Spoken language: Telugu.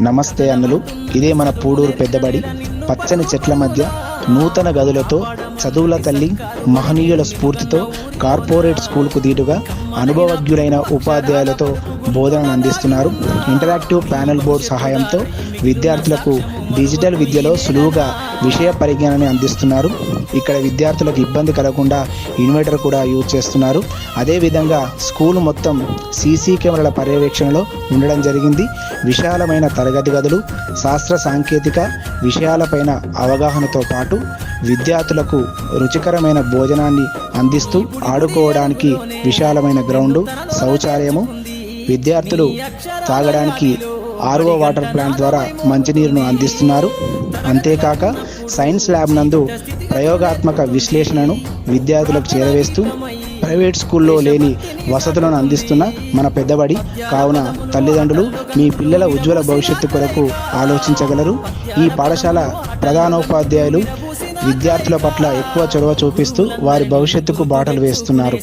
నమస్తే అన్నలు. ఇదే మన పూడూరు పెద్దబడి. పచ్చని చెట్ల మధ్య నూతన గదులతో చదువుల తల్లి మహనీయుల స్ఫూర్తితో కార్పొరేట్ స్కూల్కు దీటుగా అనుభవజ్ఞులైన ఉపాధ్యాయులతో బోధనను అందిస్తున్నారు. ఇంటరాక్టివ్ ప్యానెల్ బోర్డు సహాయంతో విద్యార్థులకు డిజిటల్ విద్యలో సులువుగా విషయ పరిజ్ఞానాన్ని అందిస్తున్నారు. ఇక్కడ విద్యార్థులకు ఇబ్బంది కలగకుండా ఇన్వర్టర్ కూడా యూజ్ చేస్తున్నారు. అదేవిధంగా స్కూల్ మొత్తం సీసీ కెమెరాల పర్యవేక్షణలో ఉండడం జరిగింది. విశాలమైన తరగతి గదులు శాస్త్ర సాంకేతిక విషయాలపైన అవగాహనతో పాటు విద్యార్థులకు రుచికరమైన భోజనాన్ని అందిస్తూ ఆడుకోవడానికి విశాలమైన గ్రౌండు శౌచాలయము విద్యార్థులు తాగడానికి ఆర్ఓ వాటర్ ప్లాంట్ ద్వారా మంచినీరును అందిస్తున్నారు. అంతేకాక సైన్స్ ల్యాబ్ నందు ప్రయోగాత్మక విశ్లేషణను విద్యార్థులకు చేరవేస్తూ ప్రైవేట్ స్కూల్లో లేని వసతులను అందిస్తున్న మన పెద్దబడి కావున తల్లిదండ్రులు మీ పిల్లల ఉజ్వల భవిష్యత్తు కొరకు ఆలోచించగలరు. ఈ పాఠశాల ప్రధానోపాధ్యాయులు విద్యార్థుల పట్ల ఎక్కువ చొరవ చూపిస్తూ వారి భవిష్యత్తుకు బాటలు వేస్తున్నారు.